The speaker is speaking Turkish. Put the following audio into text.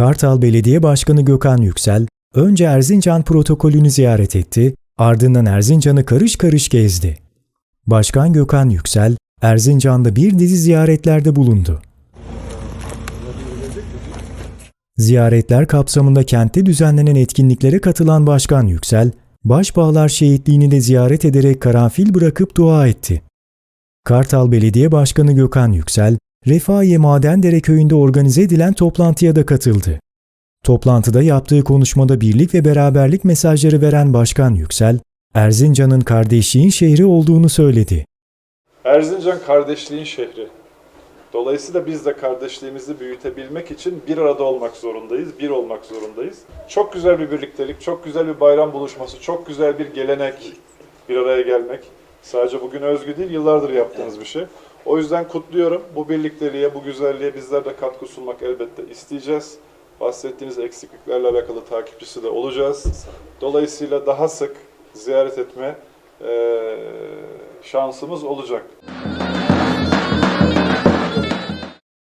Kartal Belediye Başkanı Gökhan Yüksel, önce Erzincan protokolünü ziyaret etti, ardından Erzincan'ı karış karış gezdi. Başkan Gökhan Yüksel, Erzincan'da bir dizi ziyaretlerde bulundu. Ziyaretler kapsamında kentte düzenlenen etkinliklere katılan Başkan Yüksel, Başbağlar Şehitliğini de ziyaret ederek karanfil bırakıp dua etti. Kartal Belediye Başkanı Gökhan Yüksel, Refahiye Madendere Köyü'nde organize edilen toplantıya da katıldı. Toplantıda yaptığı konuşmada birlik ve beraberlik mesajları veren Başkan Yüksel, Erzincan'ın kardeşliğin şehri olduğunu söyledi. Erzincan kardeşliğin şehri. Dolayısıyla biz de kardeşliğimizi büyütebilmek için bir arada olmak zorundayız, bir olmak zorundayız. Çok güzel bir birliktelik, çok güzel bir bayram buluşması, çok güzel bir gelenek bir araya gelmek. Sadece bugün özgü değil, yıllardır yaptığınız bir şey. O yüzden kutluyorum. Bu birlikteliğe, bu güzelliğe bizler de katkı sunmak elbette isteyeceğiz. Bahsettiğiniz eksikliklerle alakalı takipçisi de olacağız. Dolayısıyla daha sık ziyaret etme şansımız olacak.